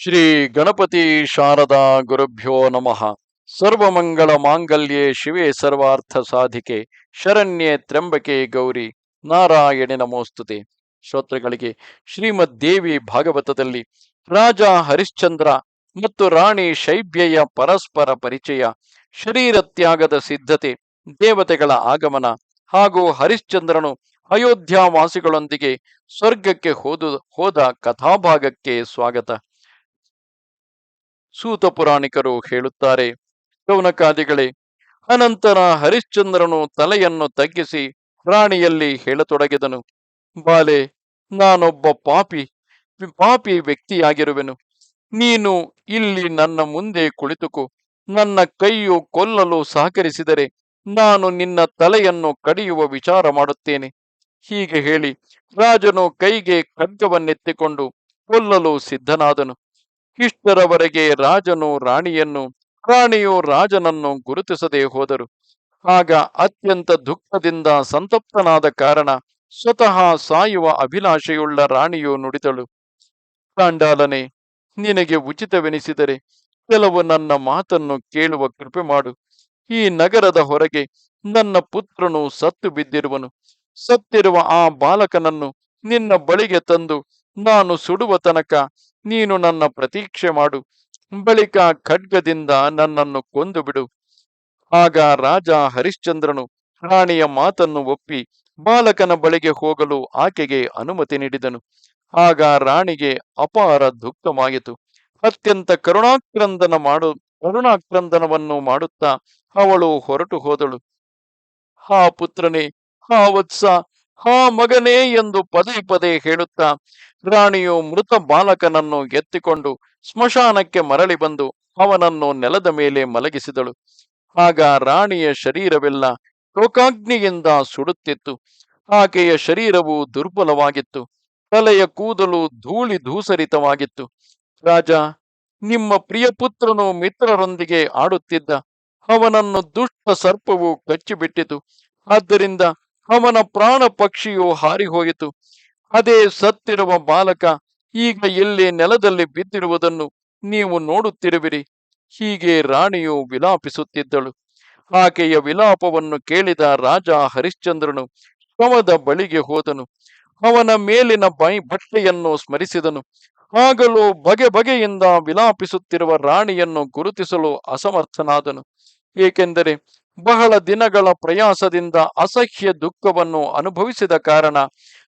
ಶ್ರೀ ಗಣಪತಿ ಶಾರದಾ ಗುರುಭ್ಯೋ ನಮಃ. ಸರ್ವಮಂಗಳ ಮಾಂಗಲ್ಯೆ ಶಿವೆ ಸರ್ವಾರ್ಥ ಸಾಧಿಕೆ, ಶರಣ್ಯೆ ತ್ರ್ಯಂಬಕೆ ಗೌರಿ, ನಾರಾಯಣಿ ನಮೋಸ್ತುತೆ. ಶ್ರೋತೃಗಳಿಗೆ ಶ್ರೀಮದ್ ದೇವಿ ಭಾಗವತದಲ್ಲಿ ರಾಜ ಹರಿಶ್ಚಂದ್ರ ಮತ್ತು ರಾಣಿ ಶೈಬ್ಯಯ ಪರಸ್ಪರ ಪರಿಚಯ, ಶರೀರ ತ್ಯಾಗದ ಸಿದ್ಧತೆ, ದೇವತೆಗಳ ಆಗಮನ ಹಾಗೂ ಹರಿಶ್ಚಂದ್ರನು ಅಯೋಧ್ಯಾವಾಸಿಗಳೊಂದಿಗೆ ಸ್ವರ್ಗಕ್ಕೆ ಹೋದ ಹೋದ ಕಥಾಭಾಗಕ್ಕೆ ಸ್ವಾಗತ. ಸೂತ ಪುರಾಣಿಕರು ಹೇಳುತ್ತಾರೆ ಕೌನಕಾದಿಗಳೇ ಅನಂತರ ಹರಿಶ್ಚಂದ್ರನು ತಲೆಯನ್ನು ತಗ್ಗಿಸಿ ರಾಣಿಯಲ್ಲಿ ಹೇಳತೊಡಗಿದನು. ಬಾಲೆ, ನಾನೊಬ್ಬ ಪಾಪಿ ಪಾಪಿ ವ್ಯಕ್ತಿಯಾಗಿರುವೆನು. ನೀನು ಇಲ್ಲಿ ನನ್ನ ಮುಂದೆ ಕುಳಿತುಕು. ನನ್ನ ಕೈಯು ಕೊಲ್ಲಲು ಸಹಕರಿಸಿದರೆ ನಾನು ನಿನ್ನ ತಲೆಯನ್ನು ಕಡಿಯುವ ವಿಚಾರ ಮಾಡುತ್ತೇನೆ. ಹೀಗೆ ಹೇಳಿ ರಾಜನು ಕೈಗೆ ಖಡ್ಗವನ್ನೆತ್ತಿಕೊಂಡು ಕೊಲ್ಲಲು ಸಿದ್ಧನಾದನು. ಇಷ್ಟರವರೆಗೆ ರಾಜನು ರಾಣಿಯನ್ನು, ರಾಣಿಯು ರಾಜನನ್ನು ಗುರುತಿಸದೆ ಹೋದರು. ಆಗ ಅತ್ಯಂತ ದುಃಖದಿಂದ ಸಂತಪ್ತನಾದ ಕಾರಣ ಸ್ವತಃ ಸಾಯುವ ಅಭಿಲಾಷೆಯುಳ್ಳ ರಾಣಿಯು ನುಡಿದಳು. ಕಾಂಡಾಲನೆ ನಿನಗೆ ಉಚಿತವೆನಿಸಿದರೆ ಕೆಲವು ನನ್ನ ಮಾತನ್ನು ಕೇಳುವ ಕೃಪೆ ಮಾಡು. ಈ ನಗರದ ಹೊರಗೆ ನನ್ನ ಪುತ್ರನು ಸತ್ತು ಬಿದ್ದಿರುವನು. ಸತ್ತಿರುವ ಆ ಬಾಲಕನನ್ನು ನಿನ್ನ ಬಳಿಗೆ ತಂದು ನಾನು ಸುಡುವ ತನಕ ನೀನು ನನ್ನ ಪ್ರತೀಕ್ಷೆ ಮಾಡು. ಬಳಿಕ ಖಡ್ಗದಿಂದ ನನ್ನನ್ನು ಕೊಂದು ಬಿಡು. ಆಗ ರಾಜ ಹರಿಶ್ಚಂದ್ರನು ರಾಣಿಯ ಮಾತನ್ನು ಒಪ್ಪಿ ಬಾಲಕನ ಬಳಿಗೆ ಹೋಗಲು ಆಕೆಗೆ ಅನುಮತಿ ನೀಡಿದನು. ಆಗ ರಾಣಿಗೆ ಅಪಾರ ದುಃಖವಾಯಿತು. ಅತ್ಯಂತ ಕರುಣಾಕ್ರಂದನ ಮಾಡು, ಕರುಣಾಕ್ರಂದನವನ್ನು ಮಾಡುತ್ತಾ ಅವಳು ಹೊರಟು ಹೋದಳು. ಹಾ ಪುತ್ರನೇ ಹಾ ವತ್ಸ ಹಾ ಮಗನೇ ಎಂದು ಪದೇ ಪದೇ ಹೇಳುತ್ತಾ ರಾಣಿಯು ಮೃತ ಬಾಲಕನನ್ನು ಎತ್ತಿಕೊಂಡು ಸ್ಮಶಾನಕ್ಕೆ ಮರಳಿ ಬಂದು ಅವನನ್ನು ನೆಲದ ಮೇಲೆ ಮಲಗಿಸಿದಳು. ಆಗ ರಾಣಿಯ ಶರೀರವೆಲ್ಲ ಶೋಕಾಗ್ನಿಯಿಂದ ಸುಡುತ್ತಿತ್ತು. ಆಕೆಯ ಶರೀರವು ದುರ್ಬಲವಾಗಿತ್ತು. ತಲೆಯ ಕೂದಲು ಧೂಳಿ ಧೂಸರಿತವಾಗಿತ್ತು. ರಾಜ, ನಿಮ್ಮ ಪ್ರಿಯ ಪುತ್ರನು ಮಿತ್ರರೊಂದಿಗೆ ಆಡುತ್ತಿದ್ದ ಅವನನ್ನು ದುಷ್ಟ ಸರ್ಪವು ಕಚ್ಚಿಬಿಟ್ಟಿತು. ಆದ್ದರಿಂದ ಅವನ ಪ್ರಾಣ ಪಕ್ಷಿಯು ಹಾರಿ ಹೋಯಿತು ಅದೇ ಸತ್ತಿರುವ ಬಾಲಕ ಈಗ ಎಲ್ಲಿ ನೆಲದಲ್ಲಿ ಬಿದ್ದಿರುವುದನ್ನು ನೀವು ನೋಡುತ್ತಿರುವಿರಿ. ಹೀಗೆ ರಾಣಿಯು ವಿಲಾಪಿಸುತ್ತಿದ್ದಳು. ಆಕೆಯ ವಿಲಾಪವನ್ನು ಕೇಳಿದ ರಾಜ ಹರಿಶ್ಚಂದ್ರನು ಶವದ ಬಳಿಗೆ ಹೋದನು. ಅವನ ಮೇಲಿನ ಬೈ ಬಟ್ಟೆಯನ್ನು ಸ್ಮರಿಸಿದನು. ಆಗಲೂ ಬಗೆ ಬಗೆಯಿಂದ ವಿಲಾಪಿಸುತ್ತಿರುವ ರಾಣಿಯನ್ನು ಗುರುತಿಸಲು ಅಸಮರ್ಥನಾದನು. ಏಕೆಂದರೆ ಬಹಳ ದಿನಗಳ ಪ್ರಯಾಸದಿಂದ ಅಸಹ್ಯ ದುಃಖವನ್ನು ಅನುಭವಿಸಿದ ಕಾರಣ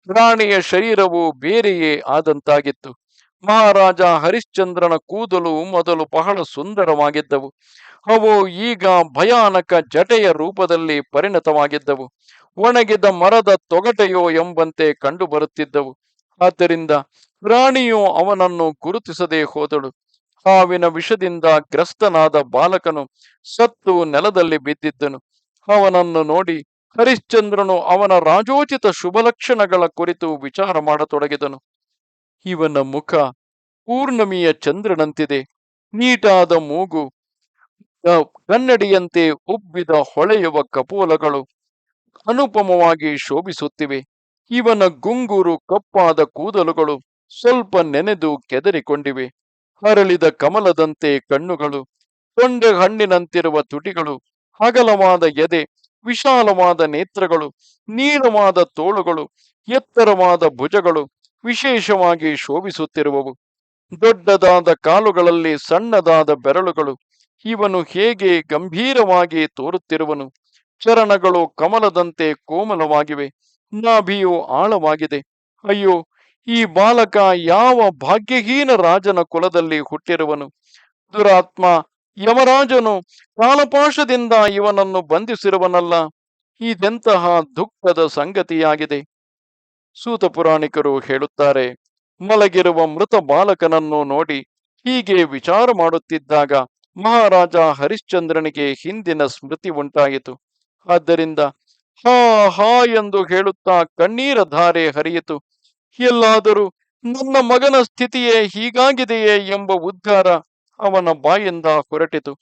ರಾಣಿಯ ಶರೀರವು ಬೇರೆಯೇ ಆದಂತಾಗಿತ್ತು. ಮಹಾರಾಜ ಹರಿಶ್ಚಂದ್ರನ ಕೂದಲು ಮೊದಲು ಬಹಳ ಸುಂದರವಾಗಿದ್ದವು. ಅವು ಈಗ ಭಯಾನಕ ಜಟೆಯ ರೂಪದಲ್ಲಿ ಪರಿಣತವಾಗಿದ್ದವು. ಒಣಗಿದ ಮರದ ತೊಗಟೆಯೋ ಎಂಬಂತೆ ಕಂಡುಬರುತ್ತಿದ್ದವು. ಆದ್ದರಿಂದ ರಾಣಿಯು ಅವನನ್ನು ಗುರುತಿಸದೆ ಹೋದಳು. ಹಾವಿನ ವಿಷದಿಂದ ಗ್ರಸ್ತನಾದ ಬಾಲಕನು ಸತ್ತು ನೆಲದಲ್ಲಿ ಬಿದ್ದಿದ್ದನು. ಅವನನ್ನು ನೋಡಿ ಹರಿಶ್ಚಂದ್ರನು ಅವನ ರಾಜೋಚಿತ ಶುಭಲಕ್ಷಣಗಳ ಕುರಿತು ವಿಚಾರ ಮಾಡತೊಡಗಿದನು. ಇವನ ಮುಖ ಪೂರ್ಣಮಿಯ ಚಂದ್ರನಂತಿದೆ. ನೀಟಾದ ಮೂಗು ಕನ್ನಡಿಯಂತೆ ಉಬ್ಬಿದ ಹೊಳೆಯುವ ಕಪೋಲಗಳು ಅನುಪಮವಾಗಿ ಶೋಭಿಸುತ್ತಿವೆ. ಇವನ ಗುಂಗುರು ಕಪ್ಪಾದ ಕೂದಲುಗಳು ಸ್ವಲ್ಪ ನೆನೆದು ಕೆದರಿಕೊಂಡಿವೆ. ಹರಳಿದ ಕಮಲದಂತೆ ಕಣ್ಣುಗಳು, ತೊಂಡೆ ಹಣ್ಣಿನಂತಿರುವ ತುಟಿಗಳು ಅಗಲವಾದ ಎದೆ, ವಿಶಾಲವಾದ ನೇತ್ರಗಳು, ನೀಳವಾದ ತೋಳುಗಳು, ಎತ್ತರವಾದ ಭುಜಗಳು ವಿಶೇಷವಾಗಿ ಶೋಭಿಸುತ್ತಿರುವವು. ದೊಡ್ಡದಾದ ಕಾಲುಗಳಲ್ಲಿ ಸಣ್ಣದಾದ ಬೆರಳುಗಳು ಇವನು ಹೇಗೆ ಗಂಭೀರವಾಗಿ ತೋರುತ್ತಿರುವನು. ಚರಣಗಳು ಕಮಲದಂತೆ ಕೋಮಲವಾಗಿವೆ, ನಾಭಿಯು ಆಳವಾಗಿದೆ. ಅಯ್ಯೋ ಈ ಬಾಲಕ ಯಾವ ಭಾಗ್ಯಹೀನ ರಾಜನ ಕುಲದಲ್ಲಿ ಹುಟ್ಟಿರುವನು? ದುರಾತ್ಮ ಯಮರಾಜನು ಕಾಲಪಾಶದಿಂದ ಇವನನ್ನು ಬಂಧಿಸಿರುವನಲ್ಲ, ಇದೆಂತಹ ದುಃಖದ ಸಂಗತಿಯಾಗಿದೆ? ಸೂತ ಪುರಾಣಿಕರು ಹೇಳುತ್ತಾರೆ, ಮಲಗಿರುವ ಮೃತ ಬಾಲಕನನ್ನು ನೋಡಿ ಹೀಗೆ ವಿಚಾರ ಮಾಡುತ್ತಿದ್ದಾಗ ಮಹಾರಾಜ ಹರಿಶ್ಚಂದ್ರನಿಗೆ ಹಿಂದಿನ ಸ್ಮೃತಿ ಉಂಟಾಯಿತು. ಆದ್ದರಿಂದ ಹಾ ಹಾ ಎಂದು ಹೇಳುತ್ತಾ ಕಣ್ಣೀರ ಧಾರೆ ಹರಿಯಿತು. ಎಲ್ಲಾದರೂ ನನ್ನ ಮಗನ ಸ್ಥಿತಿಯೇ ಹೀಗಾಗಿದೆಯೇ ಎಂಬ ಉದ್ಗಾರ ಅವನ ಬಾಯಿಂದ ಹೊರಟಿತು.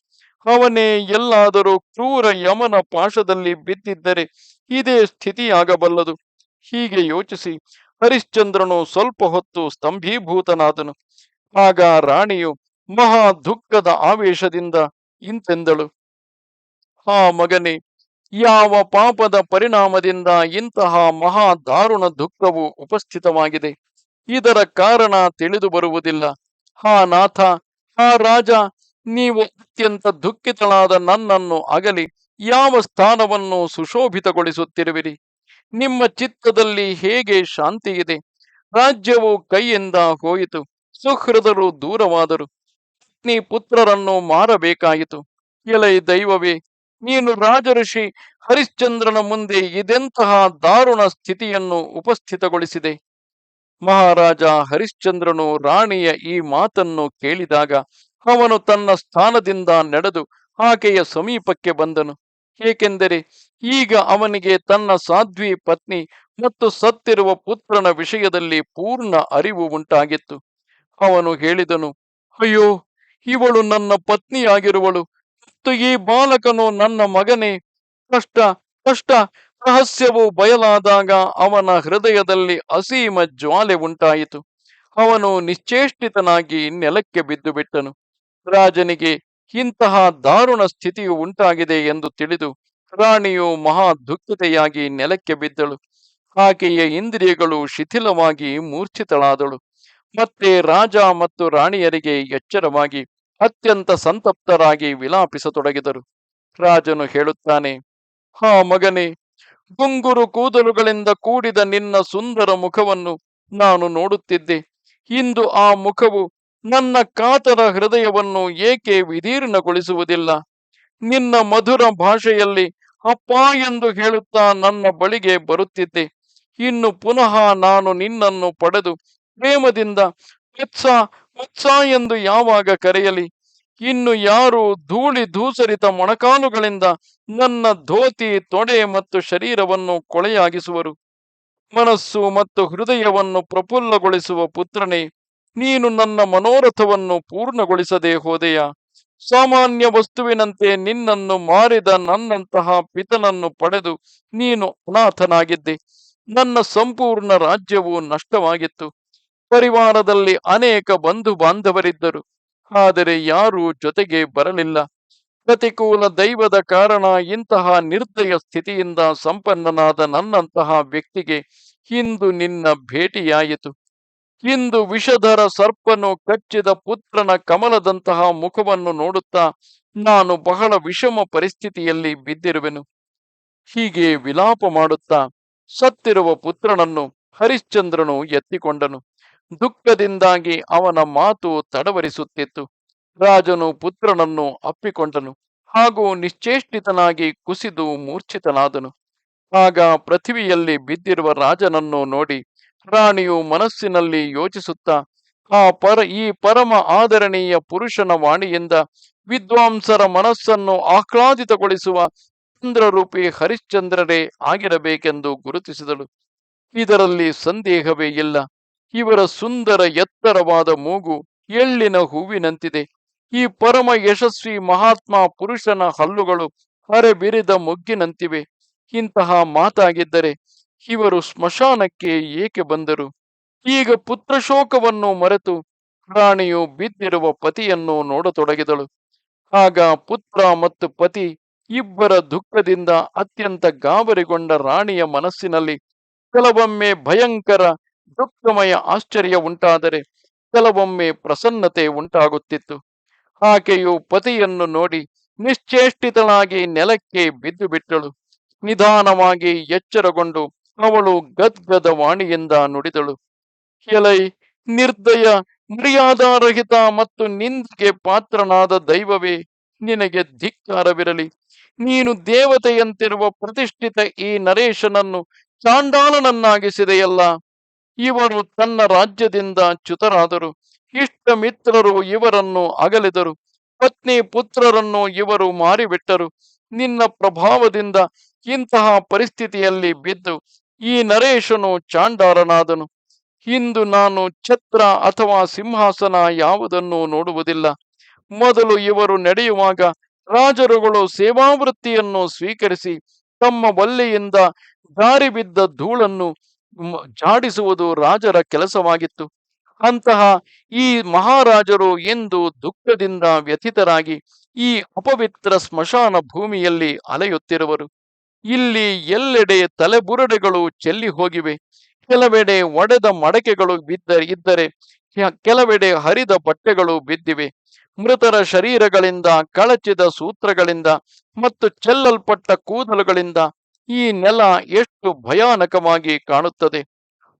ಅವನೇ ಎಲ್ಲಾದರೂ ಕ್ರೂರ ಯಮನ ಪಾಶದಲ್ಲಿ ಬಿದ್ದಿದ್ದರೆ ಇದೇ ಸ್ಥಿತಿಯಾಗಬಲ್ಲದು. ಹೀಗೆ ಯೋಚಿಸಿ ಹರಿಶ್ಚಂದ್ರನು ಸ್ವಲ್ಪ ಹೊತ್ತು ಸ್ತಂಭೀಭೂತನಾದನು. ಆಗ ರಾಣಿಯು ಮಹಾ ದುಃಖದ ಆವೇಶದಿಂದ ಇಂತೆಂದಳು. ಆ ಮಗನೇ ಯಾವ ಪಾಪದ ಪರಿಣಾಮದಿಂದ ಇಂತಹ ಮಹಾ ದಾರುಣ ದುಃಖವು ಉಪಸ್ಥಿತವಾಗಿದೆ. ಇದರ ಕಾರಣ ತಿಳಿದು ಬರುವುದಿಲ್ಲ. ಹಾ ನಾಥ, ಹಾ ರಾಜ, ನೀವು ಅತ್ಯಂತ ದುಃಖಿತಳಾದ ನನ್ನನ್ನು ಅಗಲಿ, ಯಾವ ಸ್ಥಾನವನ್ನು ಸುಶೋಭಿತಗೊಳಿಸುತ್ತಿರುವಿರಿ? ನಿಮ್ಮ ಚಿತ್ತದಲ್ಲಿ ಹೇಗೆ ಶಾಂತಿ ಇದೆ? ರಾಜ್ಯವು ಕೈಯಿಂದ ಹೋಯಿತು, ಸುಹೃದರು ದೂರವಾದರು. ಪತ್ನಿ ಪುತ್ರರನ್ನು ಮಾರಬೇಕಾಯಿತು. ಎಲೈ ದೈವವೇ ನೀನು ರಾಜಋಷಿ ಹರಿಶ್ಚಂದ್ರನ ಮುಂದೆ ಇದೆಂತಹ ದಾರುಣ ಸ್ಥಿತಿಯನ್ನು ಉಪಸ್ಥಿತಗೊಳಿಸಿದೆ? ಮಹಾರಾಜ ಹರಿಶ್ಚಂದ್ರನು ರಾಣಿಯ ಈ ಮಾತನ್ನು ಕೇಳಿದಾಗ ಅವನು ತನ್ನ ಸ್ಥಾನದಿಂದ ನಡೆದು ಆಕೆಯ ಸಮೀಪಕ್ಕೆ ಬಂದನು. ಏಕೆಂದರೆ ಈಗ ಅವನಿಗೆ ತನ್ನ ಸಾಧ್ವಿ ಪತ್ನಿ ಮತ್ತು ಸತ್ತಿರುವ ಪುತ್ರನ ವಿಷಯದಲ್ಲಿ ಪೂರ್ಣ ಅರಿವು ಉಂಟಾಗಿತ್ತು. ಅವನು ಹೇಳಿದನು, ಅಯ್ಯೋ, ಇವಳು ನನ್ನ ಪತ್ನಿಯಾಗಿರುವಳು. ಮತ್ತು ಈ ಬಾಲಕನು ನನ್ನ ಮಗನೇ, ಕಷ್ಟ ಕಷ್ಟ, ರಹಸ್ಯವು ಬಯಲಾದಾಗ ಅವನ ಹೃದಯದಲ್ಲಿ ಅಸೀಮ ಜ್ವಾಲೆ ಉಂಟಾಯಿತು. ಅವನು ನಿಶ್ಚೇಷ್ಟಿತನಾಗಿ ನೆಲಕ್ಕೆ ಬಿದ್ದು ಬಿಟ್ಟನು ರಾಜನಿಗೆ ಇಂತಹ ದಾರುಣ ಸ್ಥಿತಿಯು ಉಂಟಾಗಿದೆ ಎಂದು ತಿಳಿದು ರಾಣಿಯು ಮಹಾ ದುಃಖಿತೆಯಾಗಿ ನೆಲಕ್ಕೆ ಬಿದ್ದಳು. ಆಕೆಯ ಇಂದ್ರಿಯಗಳು ಶಿಥಿಲವಾಗಿ ಮೂರ್ಛಿತಳಾದಳು. ಮತ್ತೆ ರಾಜ ಮತ್ತು ರಾಣಿಯರಿಗೆ ಎಚ್ಚರವಾಗಿ ಅತ್ಯಂತ ಸಂತಪ್ತರಾಗಿ ವಿಲಾಪಿಸತೊಡಗಿದರು. ರಾಜನು ಹೇಳುತ್ತಾನೆ, ಹಾ ಮಗನೇ, ಗುಂಗುರು ಕೂದಲುಗಳಿಂದ ಕೂಡಿದ ನಿನ್ನ ಸುಂದರ ಮುಖವನ್ನು ನಾನು ನೋಡುತ್ತಿದ್ದೆ. ಇಂದು ಆ ಮುಖವು ನನ್ನ ಕಾತರ ಹೃದಯವನ್ನು ಏಕೆ ವಿದೀರ್ಣಗೊಳಿಸುವುದಿಲ್ಲ? ನಿನ್ನ ಮಧುರ ಭಾಷೆಯಲ್ಲಿ ಅಪ್ಪ ಎಂದು ಹೇಳುತ್ತಾ ನನ್ನ ಬಳಿಗೆ ಬರುತ್ತಿದ್ದೆ. ಇನ್ನು ಪುನಃ ನಾನು ನಿನ್ನನ್ನು ಪಡೆದು ಪ್ರೇಮದಿಂದ ವತ್ಸ ಎಂದು ಯಾವಾಗ ಕರೆಯಲಿ? ಇನ್ನು ಯಾರು ಧೂಳಿ ಧೂಸರಿತ ಮೊಣಕಾಲುಗಳಿಂದ ನನ್ನ ಧೋತಿ, ತೊಡೆ ಮತ್ತು ಶರೀರವನ್ನು ಕೊಳೆಯಾಗಿಸುವರು? ಮನಸ್ಸು ಮತ್ತು ಹೃದಯವನ್ನು ಪ್ರಫುಲ್ಲಗೊಳಿಸುವ ಪುತ್ರನೇ, ನೀನು ನನ್ನ ಮನೋರಥವನ್ನು ಪೂರ್ಣಗೊಳಿಸದೆ ಹೋದೆಯ? ಸಾಮಾನ್ಯ ವಸ್ತುವಿನಂತೆ ನಿನ್ನನ್ನು ಮಾರಿದ ನನ್ನಂತಹ ಪಿತನನ್ನು ಪಡೆದು ನೀನು ಅನಾಥನಾಗಿದ್ದೆ. ನನ್ನ ಸಂಪೂರ್ಣ ರಾಜ್ಯವು ನಷ್ಟವಾಗಿತ್ತು. ಪರಿವಾರದಲ್ಲಿ ಅನೇಕ ಬಂಧು ಬಾಂಧವರಿದ್ದರು. ಆದರೆ ಯಾರೂ ಜೊತೆಗೆ ಬರಲಿಲ್ಲ. ಪ್ರತಿಕೂಲ ದೈವದ ಕಾರಣ ಇಂತಹ ನಿರ್ದಯ ಸ್ಥಿತಿಯಿಂದ ಸಂಪನ್ನನಾದ ನನ್ನಂತಹ ವ್ಯಕ್ತಿಗೆ ಇಂದು ನಿನ್ನ ಭೇಟಿಯಾಯಿತು. ಇಂದು ವಿಷಧರ ಸರ್ಪನು ಕಚ್ಚಿದ ಪುತ್ರನ ಕಮಲದಂತಹ ಮುಖವನ್ನು ನೋಡುತ್ತಾ ನಾನು ಬಹಳ ವಿಷಮ ಪರಿಸ್ಥಿತಿಯಲ್ಲಿ ಬಿದ್ದಿರುವೆನು. ಹೀಗೆ ವಿಲಾಪ ಮಾಡುತ್ತಾ ಸತ್ತಿರುವ ಪುತ್ರನನ್ನು ಹರಿಶ್ಚಂದ್ರನು ಎತ್ತಿಕೊಂಡನು. ದುಃಖದಿಂದಾಗಿ ಅವನ ಮಾತು ತಡವರಿಸುತ್ತಿತ್ತು. ರಾಜನು ಪುತ್ರನನ್ನು ಅಪ್ಪಿಕೊಂಡನು. ಹಾಗೂ ನಿಶ್ಚೇಷ್ಟಿತನಾಗಿ ಕುಸಿದು ಮೂರ್ಛಿತನಾದನು. ಆಗ ಪೃಥ್ವಿಯಲ್ಲಿ ಬಿದ್ದಿರುವ ರಾಜನನ್ನು ನೋಡಿ ರಾಣಿಯು ಮನಸ್ಸಿನಲ್ಲಿ ಯೋಚಿಸುತ್ತಾ, ಆ ಪರ, ಈ ಪರಮ ಆದರಣೀಯ ಪುರುಷನ ವಾಣಿಯಿಂದ ವಿದ್ವಾಂಸರ ಮನಸ್ಸನ್ನು ಆಹ್ಲಾದಿತಗೊಳಿಸುವ ಚಂದ್ರರೂಪಿ ಹರಿಶ್ಚಂದ್ರರೇ ಆಗಿರಬೇಕೆಂದು ಗುರುತಿಸಿದಳು. ಇದರಲ್ಲಿ ಸಂದೇಹವೇ ಇಲ್ಲ. ಇವರ ಸುಂದರ ಎತ್ತರವಾದ ಮೂಗು ಎಳ್ಳಿನ ಹೂವಿನಂತಿದೆ. ಈ ಪರಮ ಯಶಸ್ವಿ ಮಹಾತ್ಮ ಪುರುಷನ ಹಲ್ಲುಗಳು ಹರೆಬಿರಿದ ಮೊಗ್ಗಿನಂತಿವೆ. ಇಂತಹ ಮಾತಾಗಿದ್ದರೆ ಇವರು ಸ್ಮಶಾನಕ್ಕೆ ಏಕೆ ಬಂದರು? ಈಗ ಪುತ್ರಶೋಕವನ್ನು ಮರೆತು ರಾಣಿಯು ಬಿದ್ದಿರುವ ಪತಿಯನ್ನು ನೋಡತೊಡಗಿದಳು. ಆಗ ಪುತ್ರ ಮತ್ತು ಪತಿ ಇಬ್ಬರ ದುಃಖದಿಂದ ಅತ್ಯಂತ ಗಾಬರಿಗೊಂಡ ರಾಣಿಯ ಮನಸ್ಸಿನಲ್ಲಿ ಕೆಲವೊಮ್ಮೆ ಭಯಂಕರ ದುಃಖಮಯ ಆಶ್ಚರ್ಯ ಉಂಟಾದರೆ ಕೆಲವೊಮ್ಮೆ ಪ್ರಸನ್ನತೆ ಉಂಟಾಗುತ್ತಿತ್ತು. ಆಕೆಯು ಪತಿಯನ್ನು ನೋಡಿ ನಿಶ್ಚೇಷ್ಟಿತಳಾಗಿ ನೆಲಕ್ಕೆ ಬಿದ್ದು ಬಿಟ್ಟಳು. ನಿಧಾನವಾಗಿ ಎಚ್ಚರಗೊಂಡು ಅವಳು ಗದ್ಗದ ವಾಣಿಯಿಂದ ನುಡಿದಳು. ಎಲೈ, ನಿರ್ದಯ, ಮರ್ಯಾದಾರಹಿತ ಮತ್ತು ನಿಂದಿಗೆ ಪಾತ್ರನಾದ ದೈವವೇ, ನಿನಗೆ ಧಿಕ್ಕಾರವಿರಲಿ. ನೀನು ದೇವತೆಯಂತಿರುವ ಪ್ರತಿಷ್ಠಿತ ಈ ನರೇಶನನ್ನು ಚಾಂಡಾಲನನ್ನಾಗಿಸಿದೆಯಲ್ಲ. ಇವರು ತನ್ನ ರಾಜ್ಯದಿಂದ ಚ್ಯುತರಾದರು. ಇಷ್ಟ ಮಿತ್ರರು ಇವರನ್ನು ಅಗಲಿದರು. ಪತ್ನಿ ಪುತ್ರರನ್ನು ಇವರು ಮಾರಿಬಿಟ್ಟರು. ನಿನ್ನ ಪ್ರಭಾವದಿಂದ ಇಂತಹ ಪರಿಸ್ಥಿತಿಯಲ್ಲಿ ಬಿದ್ದು ಈ ನರೇಶನು ಚಾಂಡಾರನಾದನು. ಇಂದು ನಾನು ಛತ್ರ ಅಥವಾ ಸಿಂಹಾಸನ ಯಾವುದನ್ನು ನೋಡುವುದಿಲ್ಲ. ಮೊದಲು ಇವರು ನಡೆಯುವಾಗ ರಾಜರುಗಳು ಸೇವಾವೃತ್ತಿಯನ್ನು ಸ್ವೀಕರಿಸಿ ತಮ್ಮ ಒಲ್ಲೆಯಿಂದ ದಾರಿ ಬಿದ್ದ ಧೂಳನ್ನು ಜಾಡಿಸುವುದು ರಾಜರ ಕೆಲಸವಾಗಿತ್ತು. ಅಂತಹ ಈ ಮಹಾರಾಜರು ಎಂದು ದುಃಖದಿಂದ ವ್ಯಥಿತರಾಗಿ ಈ ಅಪವಿತ್ರ ಸ್ಮಶಾನ ಭೂಮಿಯಲ್ಲಿ ಅಲೆಯುತ್ತಿರುವರು. ಇಲ್ಲಿ ಎಲ್ಲೆಡೆ ತಲೆಬುರುಡೆಗಳು ಚೆಲ್ಲಿ ಹೋಗಿವೆ. ಕೆಲವೆಡೆ ಒಡೆದ ಮಡಕೆಗಳು ಬಿದ್ದ, ಇದ್ದರೆ ಕೆಲವೆಡೆ ಹರಿದ ಬಟ್ಟೆಗಳು ಬಿದ್ದಿವೆ. ಮೃತರ ಶರೀರಗಳಿಂದ, ಕಳಚಿದ ಸೂತ್ರಗಳಿಂದ ಮತ್ತು ಚೆಲ್ಲಲ್ಪಟ್ಟ ಕೂದಲುಗಳಿಂದ ಈ ನೆಲ ಎಷ್ಟು ಭಯಾನಕವಾಗಿ ಕಾಣುತ್ತದೆ.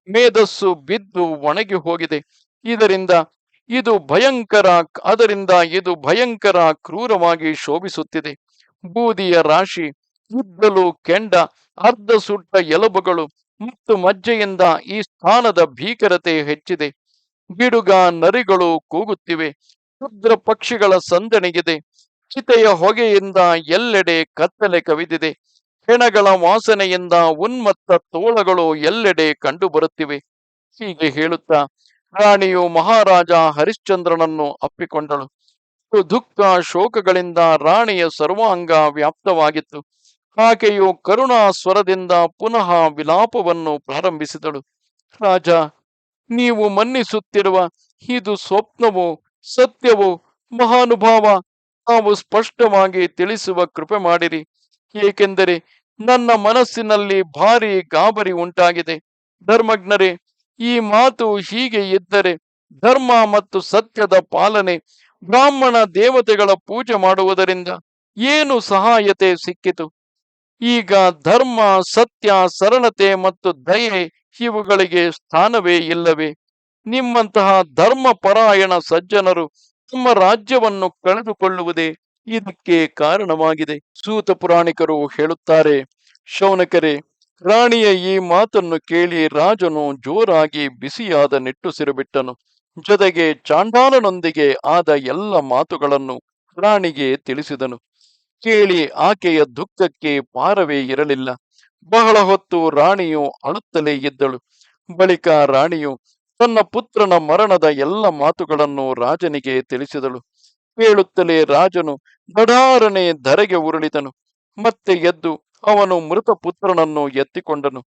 ಮೇಧಸ್ಸು ಬಿದ್ದು ಒಣಗಿ ಹೋಗಿದೆ. ಇದರಿಂದ ಇದು ಭಯಂಕರ, ಅದರಿಂದ ಇದು ಭಯಂಕರ ಕ್ರೂರವಾಗಿ ಶೋಭಿಸುತ್ತಿದೆ. ಬೂದಿಯ ರಾಶಿ, ಇದ್ದಲು ಕೆಂಡ, ಅರ್ಧ ಸುಟ್ಟ ಎಲುಬುಗಳು ಮತ್ತು ಮಜ್ಜೆಯಿಂದ ಈ ಸ್ಥಾನದ ಭೀಕರತೆ ಹೆಚ್ಚಿದೆ. ಗಿಡುಗ ನರಿಗಳು ಕೂಗುತ್ತಿವೆ. ಕ್ಷುದ್ರ ಪಕ್ಷಿಗಳ ಸಂದಣಿಗಿದೆ. ಚಿತೆಯ ಹೊಗೆಯಿಂದ ಎಲ್ಲೆಡೆ ಕತ್ತಲೆ ಕವಿದಿದೆ. ಹೆಣಗಳ ವಾಸನೆಯಿಂದ ಉನ್ಮತ್ತ ತೋಳಗಳು ಎಲ್ಲೆಡೆ ಕಂಡುಬರುತ್ತಿವೆ. ಹೀಗೆ ಹೇಳುತ್ತಾ ರಾಣಿಯು ಮಹಾರಾಜ ಹರಿಶ್ಚಂದ್ರನನ್ನು ಅಪ್ಪಿಕೊಂಡಳು. ದುಃಖ ಶೋಕಗಳಿಂದ ರಾಣಿಯ ಸರ್ವಾಂಗ ವ್ಯಾಪ್ತವಾಗಿತ್ತು. ಆಕೆಯು ಕರುಣಾ ಸ್ವರದಿಂದ ಪುನಃ ವಿಲಾಪವನ್ನು ಪ್ರಾರಂಭಿಸಿದಳು. ರಾಜ, ನೀವು ಮನ್ನಿಸುತ್ತಿರುವ ಇದು ಸ್ವಪ್ನವೋ, ಸತ್ಯವೋ, ಮಹಾನುಭಾವ ನಾವು ಸ್ಪಷ್ಟವಾಗಿ ತಿಳಿಸುವ ಕೃಪೆ ಮಾಡಿರಿ. ಏಕೆಂದರೆ ನನ್ನ ಮನಸ್ಸಿನಲ್ಲಿ ಭಾರಿ ಗಾಬರಿ ಉಂಟಾಗಿದೆ. ಧರ್ಮಜ್ಞರೇ, ಈ ಮಾತು ಹೀಗೆ ಇದ್ದರೆ ಧರ್ಮ ಮತ್ತು ಸತ್ಯದ ಪಾಲನೆ ಬ್ರಾಹ್ಮಣ ದೇವತೆಗಳ ಪೂಜೆ ಮಾಡುವುದರಿಂದ ಏನು ಸಹಾಯತೆ ಸಿಕ್ಕಿತು? ಈಗ ಧರ್ಮ, ಸತ್ಯ, ಸರಳತೆ ಮತ್ತು ದಯೆ ಇವುಗಳಿಗೆ ಸ್ಥಾನವೇ ಇಲ್ಲವೇ? ನಿಮ್ಮಂತಹ ಧರ್ಮ ಪರಾಯಣ ಸಜ್ಜನರು ತಮ್ಮ ರಾಜ್ಯವನ್ನು ಕಳೆದುಕೊಳ್ಳುವುದೇ ಇದಕ್ಕೆ ಕಾರಣವಾಗಿದೆ. ಸೂತ ಪುರಾಣಿಕರು ಹೇಳುತ್ತಾರೆ, ಶೌನಕರೆ, ರಾಣಿಯ ಈ ಮಾತನ್ನು ಕೇಳಿ ರಾಜನು ಜೋರಾಗಿ ಬಿಸಿಯಾದ ನಿಟ್ಟುಸಿರುಬಿಟ್ಟನು ಜೊತೆಗೆ ಚಾಂಡಾಲನೊಂದಿಗೆ ಆದ ಎಲ್ಲ ಮಾತುಗಳನ್ನು ರಾಣಿಗೆ ತಿಳಿಸಿದನು. ಕೇಳಿ ಆಕೆಯ ದುಃಖಕ್ಕೆ ಪಾರವೇ ಇರಲಿಲ್ಲ. ಬಹಳ ಹೊತ್ತು ರಾಣಿಯು ಅಳುತ್ತಲೇ ಇದ್ದಳು. ಬಳಿಕ ರಾಣಿಯು ತನ್ನ ಪುತ್ರನ ಮರಣದ ಎಲ್ಲ ಮಾತುಗಳನ್ನು ರಾಜನಿಗೆ ತಿಳಿಸಿದಳು. ಕೇಳುತ್ತಲೇ ರಾಜನು ದಡಾರನೆ ಧರೆಗೆ ಉರುಳಿದನು. ಮತ್ತೆ ಎದ್ದು ಅವನು ಮೃತ ಪುತ್ರನನ್ನು ಎತ್ತಿಕೊಂಡನು.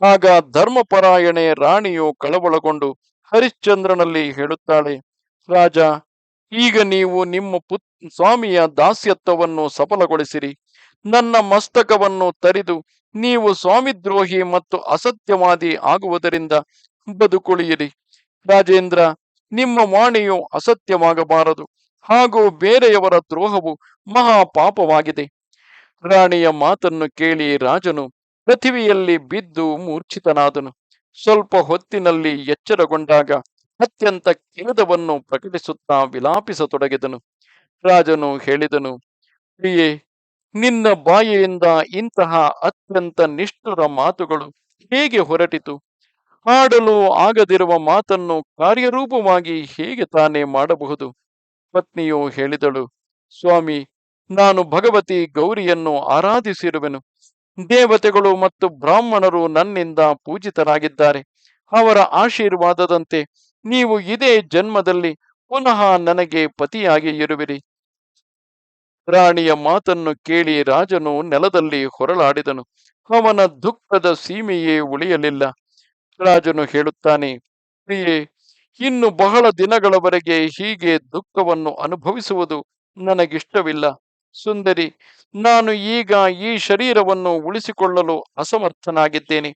ಆಗ ಧರ್ಮಪರಾಯಣೆ ರಾಣಿಯು ಕಳವಳಗೊಂಡು ಹರಿಶ್ಚಂದ್ರನಲ್ಲಿ ಹೇಳುತ್ತಾಳೆ, ರಾಜ, ಈಗ ನೀವು ನಿಮ್ಮ ಪುತ್, ಸ್ವಾಮಿಯ ದಾಸ್ಯತ್ವವನ್ನು ಸಫಲಗೊಳಿಸಿರಿ. ನನ್ನ ಮಸ್ತಕವನ್ನು ತರಿದು ನೀವು ಸ್ವಾಮಿದ್ರೋಹಿ ಮತ್ತು ಅಸತ್ಯವಾದಿ ಆಗುವುದರಿಂದ ಬದುಕುಳಿಯಿರಿ. ರಾಜೇಂದ್ರ, ನಿಮ್ಮ ವಾಣಿಯು ಅಸತ್ಯವಾಗಬಾರದು. ಹಾಗೂ ಬೇರೆಯವರ ದ್ರೋಹವು ಮಹಾ ಪಾಪವಾಗಿದೆ ರಾಣಿಯ ಮಾತನ್ನು ಕೇಳಿ ರಾಜನು ಪೃಥಿವಿಯಲ್ಲಿ ಬಿದ್ದು ಮೂರ್ಛಿತನಾದನು. ಸ್ವಲ್ಪ ಹೊತ್ತಿನಲ್ಲಿ ಎಚ್ಚರಗೊಂಡಾಗ ಅತ್ಯಂತ ಖೇದವನ್ನು ಪ್ರಕಟಿಸುತ್ತಾ ವಿಲಾಪಿಸತೊಡಗಿದನು. ರಾಜನು ಹೇಳಿದನು, ಪ್ರಿಯೇ, ನಿನ್ನ ಬಾಯಿಯಿಂದ ಇಂತಹ ಅತ್ಯಂತ ನಿಷ್ಠುರ ಮಾತುಗಳು ಹೇಗೆ ಹೊರಟಿತು? ಆಡಲು ಆಗದಿರುವ ಮಾತನ್ನು ಕಾರ್ಯರೂಪವಾಗಿ ಹೇಗೆ ತಾನೇ ಮಾಡಬಹುದು? ಪತ್ನಿಯು ಹೇಳಿದಳು, ಸ್ವಾಮಿ, ನಾನು ಭಗವತಿ ಗೌರಿಯನ್ನು ಆರಾಧಿಸಿರುವೆನು. ದೇವತೆಗಳು ಮತ್ತು ಬ್ರಾಹ್ಮಣರು ನನ್ನಿಂದ ಪೂಜಿತರಾಗಿದ್ದಾರೆ. ಅವರ ಆಶೀರ್ವಾದದಂತೆ ನೀವು ಇದೇ ಜನ್ಮದಲ್ಲಿ ಪುನಃ ನನಗೆ ಪತಿಯಾಗಿ ಇರುವಿರಿ. ರಾಣಿಯ ಮಾತನ್ನು ಕೇಳಿ ರಾಜನು ನೆಲದಲ್ಲಿ ಹೊರಳಾಡಿದನು. ಅವನ ದುಃಖದ ಸೀಮೆಯೇ ಉಳಿಯಲಿಲ್ಲ. ರಾಜನು ಹೇಳುತ್ತಾನೆ, ಪ್ರಿಯೆ ಇನ್ನು ಬಹಳ ದಿನಗಳವರೆಗೆ ಹೀಗೆ ದುಃಖವನ್ನು ಅನುಭವಿಸುವುದು ನನಗಿಷ್ಟವಿಲ್ಲ. ಸುಂದರಿ, ನಾನು ಈಗ ಈ ಶರೀರವನ್ನು ಉಳಿಸಿಕೊಳ್ಳಲು ಅಸಮರ್ಥನಾಗಿದ್ದೇನೆ.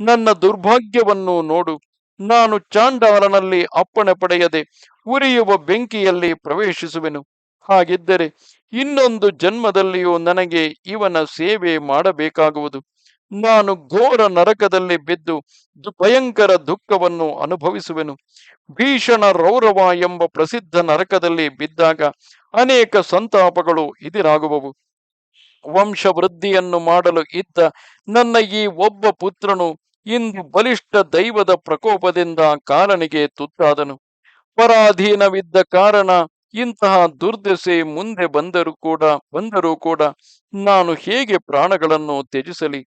ನನ್ನ ದುರ್ಭಾಗ್ಯವನ್ನು ನೋಡು. ನಾನು ಚಾಂಡಾಲನಲ್ಲಿ ಅಪ್ಪಣೆ ಪಡೆಯದೆ ಉರಿಯುವ ಬೆಂಕಿಯಲ್ಲಿ ಪ್ರವೇಶಿಸುವೆನು. ಹಾಗಿದ್ದರೆ ಇನ್ನೊಂದು ಜನ್ಮದಲ್ಲಿಯೂ ನನಗೆ ಇವನ ಸೇವೆ ಮಾಡಬೇಕಾಗುವುದು. ನಾನು ಘೋರ ನರಕದಲ್ಲಿ ಬಿದ್ದು ಭಯಂಕರ ದುಃಖವನ್ನು ಅನುಭವಿಸುವೆನು. ಭೀಷಣ ರೌರವ ಎಂಬ ಪ್ರಸಿದ್ಧ ನರಕದಲ್ಲಿ ಬಿದ್ದಾಗ ಅನೇಕ ಸಂತಾಪಗಳು ಇದಿರಾಗುವವು ವಂಶ ವೃದ್ಧಿಯನ್ನು ಮಾಡಲು ಇದ್ದ ನನ್ನ ಈ ಒಬ್ಬ ಪುತ್ರನು ಇಂದು ಬಲಿಷ್ಠ ದೈವದ ಪ್ರಕೋಪದಿಂದ ಕಾರನಿಗೆ ತುತ್ತಾದನು. ಪರಾಧೀನವಿದ್ದ ಕಾರಣ ಇಂತಹ ದುರ್ದಶೆ ಮುಂದೆ ಬಂದರೂ ಕೂಡ ಬಂದರೂ ಕೂಡ ನಾನು ಹೇಗೆ ಪ್ರಾಣಗಳನ್ನು ತ್ಯಜಿಸಲಿ?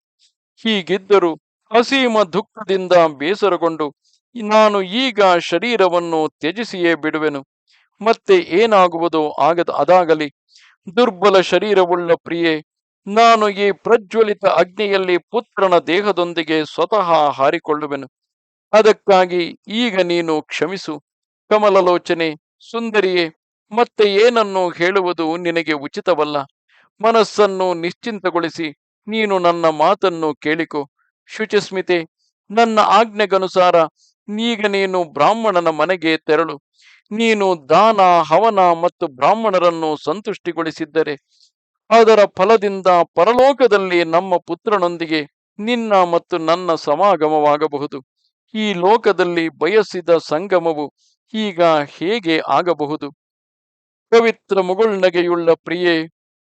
ಹೀಗಿದ್ದರೂ ಅಸೀಮ ದುಃಖದಿಂದ ಬೇಸರಗೊಂಡು, ನಾನು ಈಗ ಶರೀರವನ್ನು ತ್ಯಜಿಸಿಯೇ ಬಿಡುವೆನು. ಮತ್ತೆ ಏನಾಗುವುದೋ ಆಗದ, ಅದಾಗಲಿ. ದುರ್ಬಲ ಶರೀರವುಳ್ಳ ಪ್ರಿಯೆ, ನಾನು ಈ ಪ್ರಜ್ವಲಿತ ಅಗ್ನಿಯಲ್ಲಿ ಪುತ್ರನ ದೇಹದೊಂದಿಗೆ ಸ್ವತಃ ಹಾರಿಕೊಳ್ಳುವೆನು. ಅದಕ್ಕಾಗಿ ಈಗ ನೀನು ಕ್ಷಮಿಸು. ಕಮಲಲೋಚನೆ, ಸುಂದರಿಯೇ, ಮತ್ತೆ ಏನನ್ನು ಹೇಳುವುದು ನಿನಗೆ ಉಚಿತವಲ್ಲ. ಮನಸ್ಸನ್ನು ನಿಶ್ಚಿಂತಗೊಳಿಸಿ. ನೀನು ನನ್ನ ಮಾತನ್ನು ಕೇಳಿಕೊ. ಶುಚಿಸ್ಮಿತೆ ನನ್ನ ಆಜ್ಞೆಗನುಸಾರ ನೀಗ ನೀನು ಬ್ರಾಹ್ಮಣನ ಮನೆಗೆ ತೆರಳು. ನೀನು ದಾನ, ಹವನ ಮತ್ತು ಬ್ರಾಹ್ಮಣರನ್ನು ಸಂತುಷ್ಟಿಗೊಳಿಸಿದ್ದರೆ ಅದರ ಫಲದಿಂದ ಪರಲೋಕದಲ್ಲಿ ನಮ್ಮ ಪುತ್ರನೊಂದಿಗೆ ನಿನ್ನ ಮತ್ತು ನನ್ನ ಸಮಾಗಮವಾಗಬಹುದು. ಈ ಲೋಕದಲ್ಲಿ ಬಯಸಿದ ಸಂಗಮವು ಈಗ ಹೇಗೆ ಆಗಬಹುದು? ಪವಿತ್ರ ಮುಗುಳ್ನಗೆಯುಳ್ಳ ಪ್ರಿಯೆ,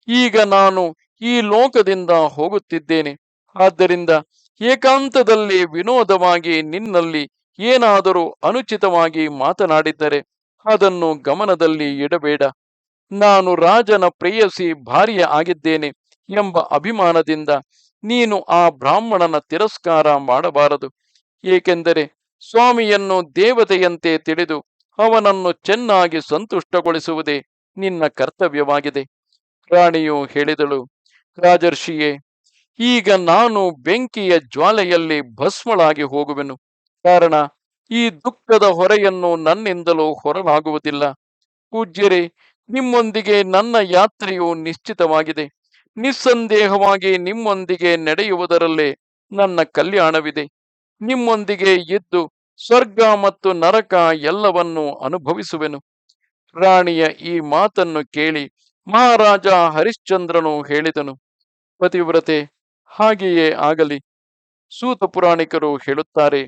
ಈಗ ನಾನು ಈ ಲೋಕದಿಂದ ಹೋಗುತ್ತಿದ್ದೇನೆ. ಆದ್ದರಿಂದ ಏಕಾಂತದಲ್ಲಿ ವಿನೋದವಾಗಿ ನಿನ್ನಲ್ಲಿ ಏನಾದರೂ ಅನುಚಿತವಾಗಿ ಮಾತನಾಡಿದ್ದರೆ ಅದನ್ನು ಗಮನದಲ್ಲಿ ಇಡಬೇಡ. ನಾನು ರಾಜನ ಪ್ರೇಯಸಿ ಭಾರ್ಯ ಆಗಿದ್ದೇನೆ ಎಂಬ ಅಭಿಮಾನದಿಂದ ನೀನು ಆ ಬ್ರಾಹ್ಮಣನ ತಿರಸ್ಕಾರ ಮಾಡಬಾರದು. ಏಕೆಂದರೆ ಸ್ವಾಮಿಯನ್ನು ದೇವತೆಯಂತೆ ತಿಳಿದು ಅವನನ್ನು ಚೆನ್ನಾಗಿ ಸಂತುಷ್ಟಗೊಳಿಸುವುದೇ ನಿನ್ನ ಕರ್ತವ್ಯವಾಗಿದೆ. ರಾಣಿಯು ಹೇಳಿದಳು ರಾಜರ್ಷಿಯೇ, ಈಗ ನಾನು ಬೆಂಕಿಯ ಜ್ವಾಲೆಯಲ್ಲಿ ಭಸ್ಮಳಾಗಿ ಹೋಗುವೆನು. ಕಾರಣ, ಈ ದುಃಖದ ಹೊರೆಯನ್ನು ನನ್ನಿಂದಲೂ ಹೊರಲಾಗುವುದಿಲ್ಲ. ಪೂಜ್ಯರೇ, ನಿಮ್ಮೊಂದಿಗೆ ನನ್ನ ಯಾತ್ರೆಯು ನಿಶ್ಚಿತವಾಗಿದೆ. ನಿಸ್ಸಂದೇಹವಾಗಿ ನಿಮ್ಮೊಂದಿಗೆ ನಡೆಯುವುದರಲ್ಲೇ ನನ್ನ ಕಲ್ಯಾಣವಿದೆ. ನಿಮ್ಮೊಂದಿಗೆ ಇದ್ದು ಸ್ವರ್ಗ ಮತ್ತು ನರಕ ಎಲ್ಲವನ್ನೂ ಅನುಭವಿಸುವೆನು. ರಾಣಿಯ ಈ ಮಾತನ್ನು ಕೇಳಿ ಮಹಾರಾಜ ಹರಿಶ್ಚಂದ್ರನು ಹೇಳಿದನು. ಪತಿವ್ರತೆ ಹಾಗೆಯೇ ಆಗಲಿ. ಸೂತ ಪುರಾಣಿಕರು ಹೇಳುತ್ತಾರೆ,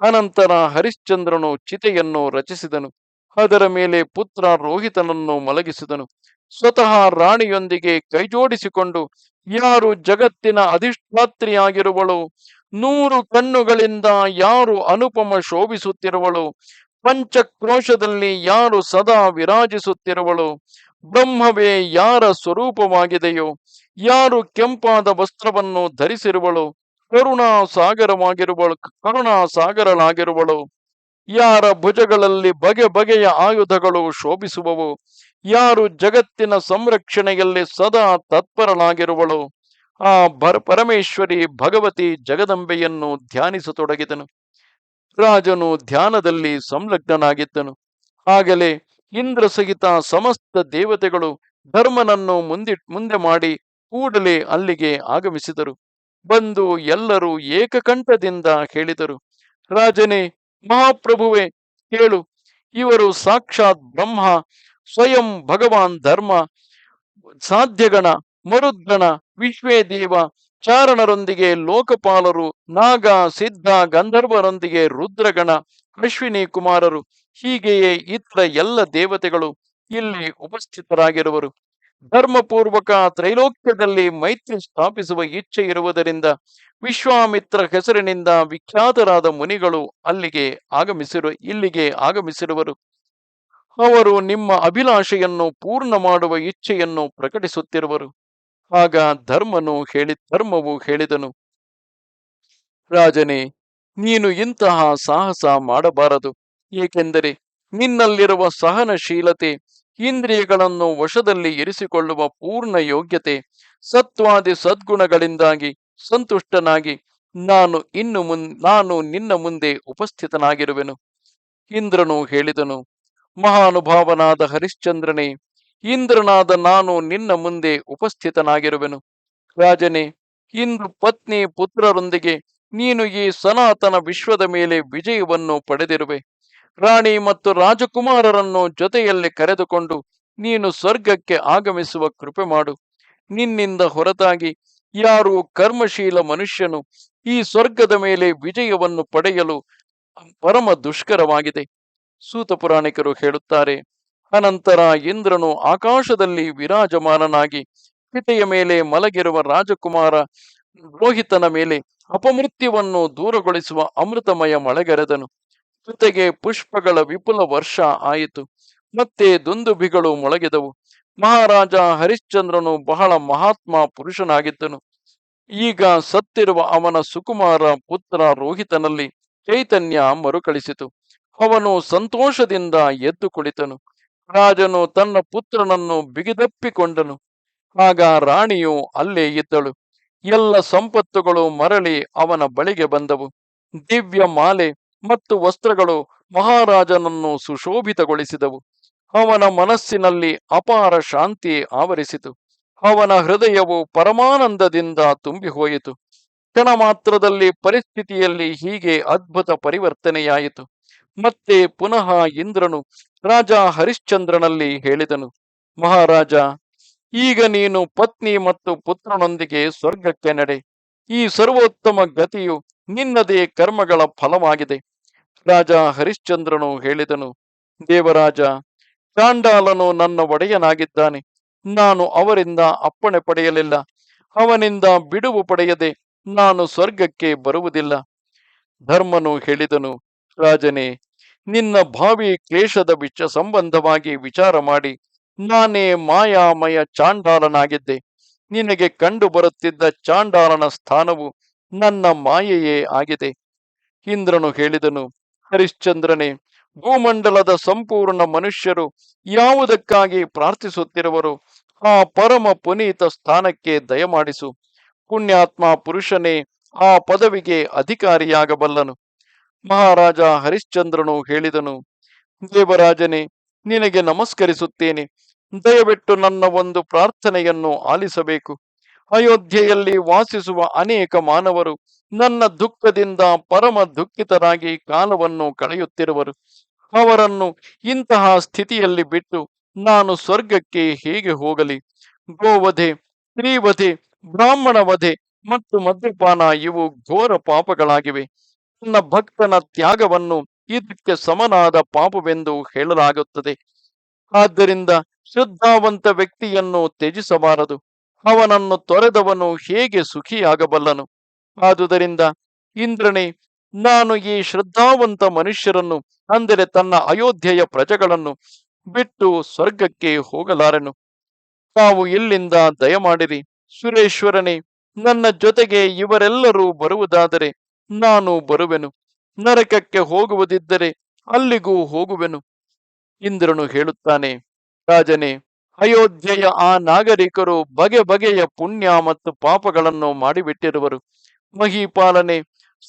ಅನಂತರ ಹರಿಶ್ಚಂದ್ರನು ಚಿತೆಯನ್ನು ರಚಿಸಿದನು, ಅದರ ಮೇಲೆ ಪುತ್ರ ರೋಹಿತನನ್ನು ಮಲಗಿಸಿದನು. ಸ್ವತಃ ರಾಣಿಯೊಂದಿಗೆ ಕೈಜೋಡಿಸಿಕೊಂಡು, ಯಾರು ಜಗತ್ತಿನ ಅಧಿಷ್ಠಾತ್ರಿಯಾಗಿರುವಳು, ನೂರು ಕಣ್ಣುಗಳಿಂದ ಯಾರು ಅನುಪಮ ಶೋಭಿಸುತ್ತಿರುವಳು, ಪಂಚಕ್ರೋಶದಲ್ಲಿ ಯಾರು ಸದಾ ವಿರಾಜಿಸುತ್ತಿರುವಳು, ಬ್ರಹ್ಮವೇ ಯಾರ ಸ್ವರೂಪವಾಗಿದೆಯೋ ಯಾರು ಕೆಂಪಾದ ವಸ್ತ್ರವನ್ನು ಧರಿಸಿರುವಳು ಕರುಣಾ ಸಾಗರವಾಗಿರುವಳು ಕರುಣಾ ಸಾಗರಳಾಗಿರುವಳು ಯಾರ ಭುಜಗಳಲ್ಲಿ ಬಗೆ ಬಗೆಯ ಆಯುಧಗಳು ಶೋಭಿಸುವವು, ಯಾರು ಜಗತ್ತಿನ ಸಂರಕ್ಷಣೆಯಲ್ಲಿ ಸದಾ ತತ್ಪರಳಾಗಿರುವಳು. ಆ ಭರ ಪರಮೇಶ್ವರಿ ಭಗವತಿ ಜಗದಂಬೆಯನ್ನು ಧ್ಯಾನಿಸತೊಡಗಿದನು. ರಾಜನು ಧ್ಯಾನದಲ್ಲಿ ಸಂಲಗ್ನನಾಗಿದ್ದನು. ಆಗಲೇ ಇಂದ್ರ ಸಹಿತ ಸಮಸ್ತ ದೇವತೆಗಳು ಧರ್ಮನನ್ನು ಮುಂದಿ, ಮುಂದೆ ಮಾಡಿ ಕೂಡಲೇ ಅಲ್ಲಿಗೆ ಆಗಮಿಸಿದರು. ಬಂದು ಎಲ್ಲರೂ ಏಕಕಂಠದಿಂದ ಹೇಳಿದರು, ರಾಜನೇ, ಮಹಾಪ್ರಭುವೆ, ಕೇಳು, ಇವರು ಸಾಕ್ಷಾತ್ ಬ್ರಹ್ಮ, ಸ್ವಯಂ ಭಗವಾನ್ ಧರ್ಮ, ಸಾಧ್ಯಗಣ, ಮರುದ್ಗಣ, ವಿಶ್ವೇ ದೇವ, ಚಾರಣರೊಂದಿಗೆ ಲೋಕಪಾಲರು, ನಾಗ, ಸಿದ್ಧ, ಗಂಧರ್ವರೊಂದಿಗೆ ರುದ್ರಗಣ, ಅಶ್ವಿನಿ ಕುಮಾರರು, ಹೀಗೆಯೇ ಇತರ ಎಲ್ಲ ದೇವತೆಗಳು ಇಲ್ಲಿ ಉಪಸ್ಥಿತರಾಗಿರುವರು. ಧರ್ಮಪೂರ್ವಕ ತ್ರೈಲೋಕ್ಯದಲ್ಲಿ ಮೈತ್ರಿ ಸ್ಥಾಪಿಸುವ ಇಚ್ಛೆ ಇರುವುದರಿಂದ ವಿಶ್ವಾಮಿತ್ರ ಹೆಸರಿನಿಂದ ವಿಖ್ಯಾತರಾದ ಮುನಿಗಳು ಅಲ್ಲಿಗೆ ಆಗಮಿಸಿರು, ಇಲ್ಲಿಗೆ ಆಗಮಿಸಿರುವರು. ಅವರು ನಿಮ್ಮ ಅಭಿಲಾಷೆಯನ್ನು ಪೂರ್ಣ ಮಾಡುವ ಇಚ್ಛೆಯನ್ನು ಪ್ರಕಟಿಸುತ್ತಿರುವರು. ಆಗ ಧರ್ಮನು ಹೇಳಿ, ಧರ್ಮವು ಹೇಳಿದನು. ರಾಜನೇ, ನೀನು ಇಂತಹ ಸಾಹಸ ಮಾಡಬಾರದು. ಏಕೆಂದರೆ ನಿನ್ನಲ್ಲಿರುವ ಸಹನಶೀಲತೆ ಇಂದ್ರಿಯಗಳನ್ನು ವಶದಲ್ಲಿ ಇರಿಸಿಕೊಳ್ಳುವ ಪೂರ್ಣ ಯೋಗ್ಯತೆ, ಸತ್ವಾದಿ ಸದ್ಗುಣಗಳಿಂದಾಗಿ ಸಂತುಷ್ಟನಾಗಿ ನಾನು ಇನ್ನು ಮುನ್, ನಾನು ನಿನ್ನ ಮುಂದೆ ಉಪಸ್ಥಿತನಾಗಿರುವೆನು. ಇಂದ್ರನು ಹೇಳಿದನು, ಮಹಾನುಭಾವನಾದ ಹರಿಶ್ಚಂದ್ರನೇ, ಇಂದ್ರನಾದ ನಾನು ನಿನ್ನ ಮುಂದೆ ಉಪಸ್ಥಿತನಾಗಿರುವೆನು. ರಾಜನೇ, ಇಂದು ಪತ್ನಿ ಪುತ್ರರೊಂದಿಗೆ ನೀನು ಈ ಸನಾತನ ವಿಶ್ವದ ಮೇಲೆ ವಿಜಯವನ್ನು ಪಡೆದಿರುವೆ. ರಾಣಿ ಮತ್ತು ರಾಜಕುಮಾರರನ್ನು ಜೊತೆಯಲ್ಲಿ ಕರೆದುಕೊಂಡು, ನೀನು ಸ್ವರ್ಗಕ್ಕೆ ಆಗಮಿಸುವ ಕೃಪೆ ಮಾಡು. ನಿನ್ನಿಂದ ಹೊರತಾಗಿ ಯಾರು ಕರ್ಮಶೀಲ ಮನುಷ್ಯನು ಈ ಸ್ವರ್ಗದ ಮೇಲೆ ವಿಜಯವನ್ನು ಪಡೆಯಲು ಪರಮ ದುಷ್ಕರವಾಗಿದೆ. ಸೂತ ಪುರಾಣಿಕರು ಹೇಳುತ್ತಾರೆ, ಅನಂತರ ಇಂದ್ರನು ಆಕಾಶದಲ್ಲಿ ವಿರಾಜಮಾನನಾಗಿ ಪಿತೆಯ ಮೇಲೆ ಮಲಗಿರುವ ರಾಜಕುಮಾರ ರೋಹಿತನ ಮೇಲೆ ಅಪಮೃತ್ಯವನ್ನು ದೂರಗೊಳಿಸುವ ಅಮೃತಮಯ ಮಳೆಗರೆದನು. ಜೊತೆಗೆ ಪುಷ್ಪಗಳ ವಿಪುಲ ವರ್ಷ ಆಯಿತು. ಮತ್ತೆ ದುಂದುಬಿಗಳು ಮೊಳಗಿದವು. ಮಹಾರಾಜ ಹರಿಶ್ಚಂದ್ರನು ಬಹಳ ಮಹಾತ್ಮ ಪುರುಷನಾಗಿದ್ದನು. ಈಗ ಸತ್ತಿರುವ ಅವನ ಸುಕುಮಾರ ಪುತ್ರ ರೋಹಿತನಲ್ಲಿ ಚೈತನ್ಯ ಮರುಕಳಿಸಿತು. ಅವನು ಸಂತೋಷದಿಂದ ಎದ್ದು ಕುಳಿತನು. ರಾಜನು ತನ್ನ ಪುತ್ರನನ್ನು ಬಿಗಿದಪ್ಪಿಕೊಂಡನು. ಆಗ ರಾಣಿಯು ಅಲ್ಲೇ ಇದ್ದಳು. ಎಲ್ಲ ಸಂಪತ್ತುಗಳು ಮರಳಿ ಅವನ ಬಳಿಗೆ ಬಂದವು. ದಿವ್ಯ ಮಾಲೆ ಮತ್ತು ವಸ್ತ್ರಗಳು ಮಹಾರಾಜನನ್ನು ಸುಶೋಭಿತಗೊಳಿಸಿದವು. ಅವನ ಮನಸ್ಸಿನಲ್ಲಿ ಅಪಾರ ಶಾಂತಿ ಆವರಿಸಿತು. ಅವನ ಹೃದಯವು ಪರಮಾನಂದದಿಂದ ತುಂಬಿ ಹೋಯಿತು ಕ್ಷಣ ಮಾತ್ರದಲ್ಲಿ ಪರಿಸ್ಥಿತಿಯಲ್ಲಿ ಹೀಗೆ ಅದ್ಭುತ ಪರಿವರ್ತನೆಯಾಯಿತು. ಮತ್ತೆ ಪುನಃ ಇಂದ್ರನು ರಾಜ ಹರಿಶ್ಚಂದ್ರನಲ್ಲಿ ಹೇಳಿದನು, ಮಹಾರಾಜ, ಈಗ ನೀನು ಪತ್ನಿ ಮತ್ತು ಪುತ್ರನೊಂದಿಗೆ ಸ್ವರ್ಗಕ್ಕೆ ನಡೆ. ಈ ಸರ್ವೋತ್ತಮ ಗತಿಯು ನಿನ್ನದೇ ಕರ್ಮಗಳ ಫಲವಾಗಿದೆ. ರಾಜ ಹರಿಶ್ಚಂದ್ರನು ಹೇಳಿದನು, ದೇವರಾಜ, ಚಾಂಡಾಲನು ನನ್ನ ಒಡೆಯನಾಗಿದ್ದಾನೆ. ನಾನು ಅವರಿಂದ ಅಪ್ಪಣೆ ಪಡೆಯಲಿಲ್ಲ. ಅವನಿಂದ ಬಿಡುವು ಪಡೆಯದೆ ನಾನು ಸ್ವರ್ಗಕ್ಕೆ ಬರುವುದಿಲ್ಲ. ಧರ್ಮನು ಹೇಳಿದನು, ರಾಜನೇ, ನಿನ್ನ ಭಾವಿ ಕ್ಲೇಶದ ವಿಚ ಸಂಬಂಧವಾಗಿ ವಿಚಾರ ಮಾಡಿ, ನಾನೇ ಮಾಯಾಮಯ ಚಾಂಡಾಲನಾಗಿದ್ದೆ. ನಿನಗೆ ಕಂಡು ಬರುತ್ತಿದ್ದ ಚಾಂಡಾಲನ ಸ್ಥಾನವು ನನ್ನ ಮಾಯೆಯೇ ಆಗಿದೆ. ಇಂದ್ರನು ಹೇಳಿದನು, ಹರಿಶ್ಚಂದ್ರನೇ, ಭೂಮಂಡಲದ ಸಂಪೂರ್ಣ ಮನುಷ್ಯರು ಯಾವುದಕ್ಕಾಗಿ ಪ್ರಾರ್ಥಿಸುತ್ತಿರುವರು? ಆ ಪರಮ ಪುನೀತ ಸ್ಥಾನಕ್ಕೆ ದಯಮಾಡಿಸು. ಪುಣ್ಯಾತ್ಮ ಪುರುಷನೇ, ಆ ಪದವಿಗೆ ಅಧಿಕಾರಿಯಾಗಬಲ್ಲನು. ಮಹಾರಾಜ ಹರಿಶ್ಚಂದ್ರನು ಹೇಳಿದನು, ದೇವರಾಜನೇ, ನಿನಗೆ ನಮಸ್ಕರಿಸುತ್ತೇನೆ. ದಯವಿಟ್ಟು ನನ್ನ ಒಂದು ಪ್ರಾರ್ಥನೆಯನ್ನು ಆಲಿಸಬೇಕು. ಅಯೋಧ್ಯೆಯಲ್ಲಿ ವಾಸಿಸುವ ಅನೇಕ ಮಾನವರು ನನ್ನ ದುಃಖದಿಂದ ಪರಮ ದುಃಖಿತರಾಗಿ ಕಾಲವನ್ನು ಕಳೆಯುತ್ತಿರುವರು. ಅವರನ್ನು ಇಂತಹ ಸ್ಥಿತಿಯಲ್ಲಿ ಬಿಟ್ಟು ನಾನು ಸ್ವರ್ಗಕ್ಕೆ ಹೇಗೆ ಹೋಗಲಿ? ಗೋವಧೆ ಸ್ತ್ರೀವಧೆ ಬ್ರಾಹ್ಮಣ ವಧೆ ಮತ್ತು ಮದ್ಯಪಾನ ಇವು ಘೋರ ಪಾಪಗಳಾಗಿವೆ. ನನ್ನ ಭಕ್ತನ ತ್ಯಾಗವನ್ನು ಇದಕ್ಕೆ ಸಮನಾದ ಪಾಪವೆಂದು ಹೇಳಲಾಗುತ್ತದೆ. ಆದ್ದರಿಂದ ಶ್ರದ್ಧಾವಂತ ವ್ಯಕ್ತಿಯನ್ನು ತ್ಯಜಿಸಬಾರದು. ಅವನನ್ನು ತೊರೆದವನು ಹೇಗೆ ಸುಖಿಯಾಗಬಲ್ಲನು? ಆದುದರಿಂದ ಇಂದ್ರನೇ, ನಾನು ಈ ಶ್ರದ್ಧಾವಂತ ಮನುಷ್ಯರನ್ನು, ಅಂದರೆ ತನ್ನ ಅಯೋಧ್ಯೆಯ ಪ್ರಜೆಗಳನ್ನು ಬಿಟ್ಟು ಸ್ವರ್ಗಕ್ಕೆ ಹೋಗಲಾರೆನು. ತಾವು ಇಲ್ಲಿಂದ ದಯಮಾಡಿರಿ? ಸುರೇಶ್ವರನೇ, ನನ್ನ ಜೊತೆಗೆ ಇವರೆಲ್ಲರೂ ಬರುವುದಾದರೆ ನಾನು ಬರುವೆನು. ನರಕಕ್ಕೆ ಹೋಗುವುದಿದ್ದರೆ ಅಲ್ಲಿಗೂ ಹೋಗುವೆನು. ಇಂದ್ರನು ಹೇಳುತ್ತಾನೆ, ರಾಜನೇ ಅಯೋಧ್ಯೆಯ ಆ ನಾಗರಿಕರು ಬಗೆ ಬಗೆಯ ಪುಣ್ಯ ಮತ್ತು ಪಾಪಗಳನ್ನು ಮಾಡಿಬಿಟ್ಟಿರುವರು. ಮಹಿಪಾಲನೆ,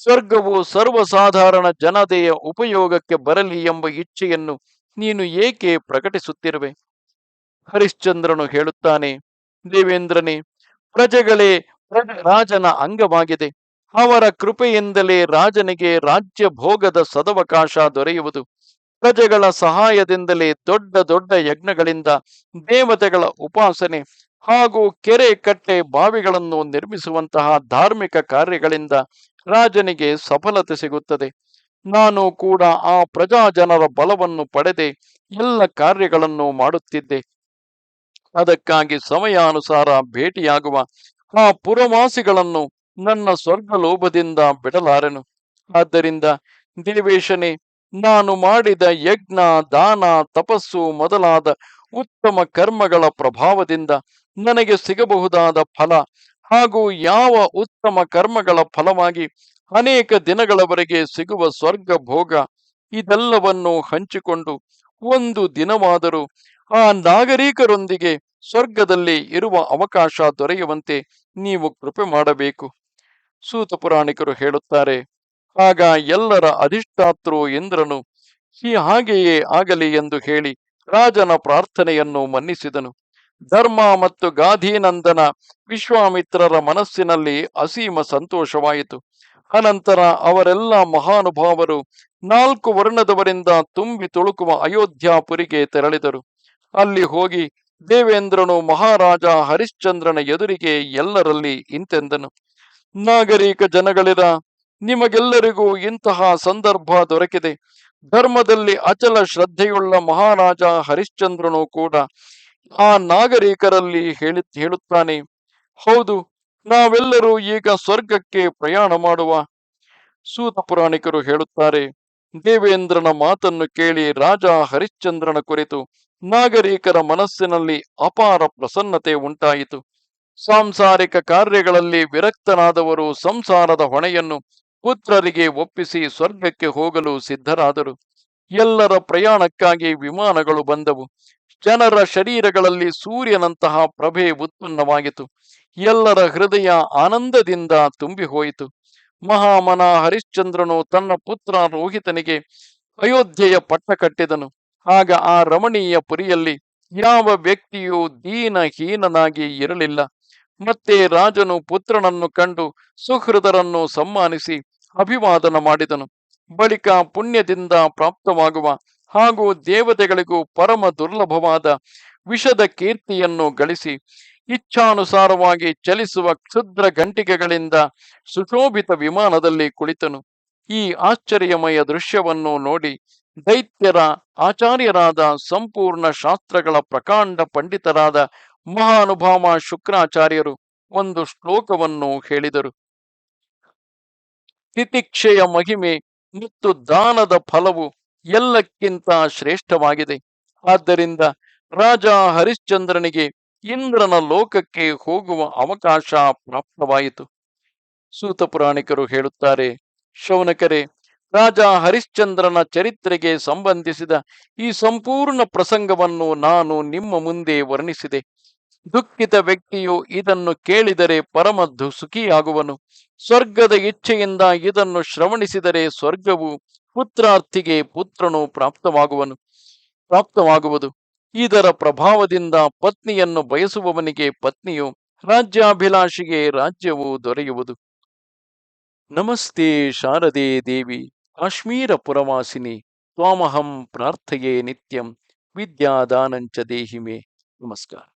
ಸ್ವರ್ಗವು ಸರ್ವಸಾಧಾರಣ ಜನತೆಯ ಉಪಯೋಗಕ್ಕೆ ಬರಲಿ ಎಂಬ ಇಚ್ಛೆಯನ್ನು ನೀನು ಏಕೆ ಪ್ರಕಟಿಸುತ್ತಿರುವೆ? ಹರಿಶ್ಚಂದ್ರನು ಹೇಳುತ್ತಾನೆ, ದೇವೇಂದ್ರನೇ, ಪ್ರಜೆಗಳೇ, ಪ್ರಜೆ ರಾಜನ ಅಂಗವಾಗಿದೆ. ಅವರ ಕೃಪೆಯಿಂದಲೇ ರಾಜನಿಗೆ ರಾಜ್ಯ ಭೋಗದ ಸದವಕಾಶ ದೊರೆಯುವುದು. ಪ್ರಜೆಗಳ ಸಹಾಯದಿಂದಲೇ ದೊಡ್ಡ ದೊಡ್ಡ ಯಜ್ಞಗಳಿಂದ ದೇವತೆಗಳ ಉಪಾಸನೆ ಹಾಗೂ ಕೆರೆ ಕಟ್ಟೆ ಬಾವಿಗಳನ್ನು ನಿರ್ಮಿಸುವಂತಹ ಧಾರ್ಮಿಕ ಕಾರ್ಯಗಳಿಂದ ರಾಜನಿಗೆ ಸಫಲತೆ ಸಿಗುತ್ತದೆ. ನಾನು ಕೂಡ ಆ ಪ್ರಜಾಜನರ ಬಲವನ್ನು ಪಡೆದೆ, ಎಲ್ಲ ಕಾರ್ಯಗಳನ್ನು ಮಾಡುತ್ತಿದ್ದೆ. ಅದಕ್ಕಾಗಿ ಸಮಯಾನುಸಾರ ಭೇಟಿಯಾಗುವ ಆ ಪುರವಾಸಿಗಳನ್ನು ನನ್ನ ಸ್ವರ್ಗ ಲೋಭದಿಂದ ಬಿಡಲಾರೆನು. ಆದ್ದರಿಂದ ದೇವೇಶನೇ ನಾನು ಮಾಡಿದ ಯಜ್ಞ, ದಾನ, ತಪಸ್ಸು ಮೊದಲಾದ ಉತ್ತಮ ಕರ್ಮಗಳ ಪ್ರಭಾವದಿಂದ ನನಗೆ ಸಿಗಬಹುದಾದ ಫಲ ಹಾಗೂ ಯಾವ ಉತ್ತಮ ಕರ್ಮಗಳ ಫಲವಾಗಿ ಅನೇಕ ದಿನಗಳವರೆಗೆ ಸಿಗುವ ಸ್ವರ್ಗ ಭೋಗ ಇದೆಲ್ಲವನ್ನು ಹಂಚಿಕೊಂಡು ಒಂದು ದಿನವಾದರೂ ಆ ನಾಗರಿಕರೊಂದಿಗೆ ಸ್ವರ್ಗದಲ್ಲಿ ಇರುವ ಅವಕಾಶ ದೊರೆಯುವಂತೆ ನೀವು ಕೃಪೆ ಮಾಡಬೇಕು. ಸೂತ ಪುರಾಣಿಕರು ಹೇಳುತ್ತಾರೆ ಆಗ ಎಲ್ಲರ ಅಧಿಷ್ಠಾತೃ ಇಂದ್ರನು, ಈ ಹಾಗೆಯೇ ಆಗಲಿ ಎಂದು ಹೇಳಿ ರಾಜನ ಪ್ರಾರ್ಥನೆಯನ್ನು ಮನ್ನಿಸಿದನು. ಧರ್ಮ ಮತ್ತು ಗಾಧಿನಂದನ ವಿಶ್ವಾಮಿತ್ರರ ಮನಸ್ಸಿನಲ್ಲಿ ಅಸೀಮ ಸಂತೋಷವಾಯಿತು. ಅನಂತರ ಅವರೆಲ್ಲ ಮಹಾನುಭಾವರು ನಾಲ್ಕು ವರ್ಣದವರಿಂದ ತುಂಬಿ ತುಳುಕುವ ಅಯೋಧ್ಯಾಪುರಿಗೆ ತೆರಳಿದರು. ಅಲ್ಲಿ ಹೋಗಿ ದೇವೇಂದ್ರನು ಮಹಾರಾಜ ಹರಿಶ್ಚಂದ್ರನ ಎದುರಿಗೆ ಎಲ್ಲರಲ್ಲಿ ಇಂತೆಂದನು. ನಾಗರಿಕ ಜನಗಳಿರ ನಿಮಗೆಲ್ಲರಿಗೂ ಇಂತಹ ಸಂದರ್ಭ ದೊರಕಿದೆ. ಧರ್ಮದಲ್ಲಿ ಅಚಲ ಶ್ರದ್ಧೆಯುಳ್ಳ ಮಹಾರಾಜ ಹರಿಶ್ಚಂದ್ರನು ಕೂಡ ಆ ನಾಗರಿಕರಲ್ಲಿ ಹೇಳಿ, ಹೇಳುತ್ತಾನೆ, ಹೌದು, ನಾವೆಲ್ಲರೂ ಈಗ ಸ್ವರ್ಗಕ್ಕೆ ಪ್ರಯಾಣ ಮಾಡುವ, ಸೂತ ಪುರಾಣಿಕರು ಹೇಳುತ್ತಾರೆ. ದೇವೇಂದ್ರನ ಮಾತನ್ನು ಕೇಳಿ ರಾಜ ಹರಿಶ್ಚಂದ್ರನ ಕುರಿತು ನಾಗರಿಕರ ಮನಸ್ಸಿನಲ್ಲಿ ಅಪಾರ ಪ್ರಸನ್ನತೆ ಉಂಟಾಯಿತು. ಸಾಂಸಾರಿಕ ಕಾರ್ಯಗಳಲ್ಲಿ ವಿರಕ್ತನಾದವರು ಸಂಸಾರದ ಹೊಣೆಯನ್ನು ಪುತ್ರರಿಗೆ ಒಪ್ಪಿಸಿ ಸ್ವರ್ಗಕ್ಕೆ ಹೋಗಲು ಸಿದ್ಧರಾದರು. ಎಲ್ಲರ ಪ್ರಯಾಣಕ್ಕಾಗಿ ವಿಮಾನಗಳು ಬಂದವು. ಜನರ ಶರೀರಗಳಲ್ಲಿ ಸೂರ್ಯನಂತಹ ಪ್ರಭೆ ಉತ್ಪನ್ನವಾಯಿತು ಎಲ್ಲರ ಹೃದಯ ಆನಂದದಿಂದ ತುಂಬಿ ಹೋಯಿತು ಮಹಾಮನ ಹರಿಶ್ಚಂದ್ರನು ತನ್ನ ಪುತ್ರ ರೋಹಿತನಿಗೆ ಅಯೋಧ್ಯೆಯ ಪಟ್ಟ ಕಟ್ಟಿದನು. ಆಗ ಆ ರಮಣೀಯ ಪುರಿಯಲ್ಲಿ ಯಾವ ವ್ಯಕ್ತಿಯೂ ದೀನಹೀನನಾಗಿ ಇರಲಿಲ್ಲ. ಮತ್ತೆ ರಾಜನು ಪುತ್ರನನ್ನು ಕಂಡು ಸುಹೃದರನ್ನು ಸಮ್ಮಾನಿಸಿ ಅಭಿವಾದನ ಮಾಡಿದನು. ಬಳಿಕ ಪುಣ್ಯದಿಂದ ಪ್ರಾಪ್ತವಾಗುವ ಹಾಗೂ ದೇವತೆಗಳಿಗೂ ಪರಮ ದುರ್ಲಭವಾದ ವಿಷದ ಕೀರ್ತಿಯನ್ನು ಗಳಿಸಿ ಇಚ್ಛಾನುಸಾರವಾಗಿ ಚಲಿಸುವ ಕ್ಷುದ್ರ ಗಂಟಿಕೆಗಳಿಂದ ಸುಶೋಭಿತ ವಿಮಾನದಲ್ಲಿ ಕುಳಿತನು. ಈ ಆಶ್ಚರ್ಯಮಯ ದೃಶ್ಯವನ್ನು ನೋಡಿ ದೈತ್ಯರ ಆಚಾರ್ಯರಾದ ಸಂಪೂರ್ಣ ಶಾಸ್ತ್ರಗಳ ಪ್ರಕಾಂಡ ಪಂಡಿತರಾದ ಮಹಾನುಭಾವ ಶುಕ್ರಾಚಾರ್ಯರು ಒಂದು ಶ್ಲೋಕವನ್ನು ಹೇಳಿದರು. ತಿತಿಕ್ಷೆಯ ಮಹಿಮೆ ಮತ್ತು ದಾನದ ಫಲವು ಎಲ್ಲಕ್ಕಿಂತ ಶ್ರೇಷ್ಠವಾಗಿದೆ. ಆದ್ದರಿಂದ ರಾಜ ಹರಿಶ್ಚಂದ್ರನಿಗೆ ಇಂದ್ರನ ಲೋಕಕ್ಕೆ ಹೋಗುವ ಅವಕಾಶ ಪ್ರಾಪ್ತವಾಯಿತು. ಸೂತ ಪುರಾಣಿಕರು ಹೇಳುತ್ತಾರೆ, ಶೌನಕರೆ, ರಾಜ ಹರಿಶ್ಚಂದ್ರನ ಚರಿತ್ರೆಗೆ ಸಂಬಂಧಿಸಿದ ಈ ಸಂಪೂರ್ಣ ಪ್ರಸಂಗವನ್ನು ನಾನು ನಿಮ್ಮ ಮುಂದೆ ವರ್ಣಿಸಿದೆ. ದುಃಖಿತ ವ್ಯಕ್ತಿಯು ಇದನ್ನು ಕೇಳಿದರೆ ಪರಮ ಸುಖಿಯಾಗುವನು ಸ್ವರ್ಗದ ಇಚ್ಛೆಯಿಂದ ಇದನ್ನು ಶ್ರವಣಿಸಿದರೆ ಸ್ವರ್ಗವು ಪುತ್ರಾರ್ಥಿಗೆ ಪುತ್ರನು ಪ್ರಾಪ್ತವಾಗುವನು, ಪ್ರಾಪ್ತವಾಗುವುದು. ಇದರ ಪ್ರಭಾವದಿಂದ ಪತ್ನಿಯನ್ನು ಬಯಸುವವನಿಗೆ ಪತ್ನಿಯು ರಾಜ್ಯಾಭಿಲಾಷಿಗೆ ರಾಜ್ಯವು ದೊರೆಯುವುದು. ನಮಸ್ತೆ ಶಾರದೆ ದೇವಿ, ಕಾಶ್ಮೀರ ಪುರವಾಸಿನಿ, ತ್ವಾಮಹಂ ಪ್ರಾರ್ಥಯೇ ನಿತ್ಯಂ, ವಿದ್ಯಾದಾನಂಚ ದೇಹಿಮೆ. ನಮಸ್ಕಾರ.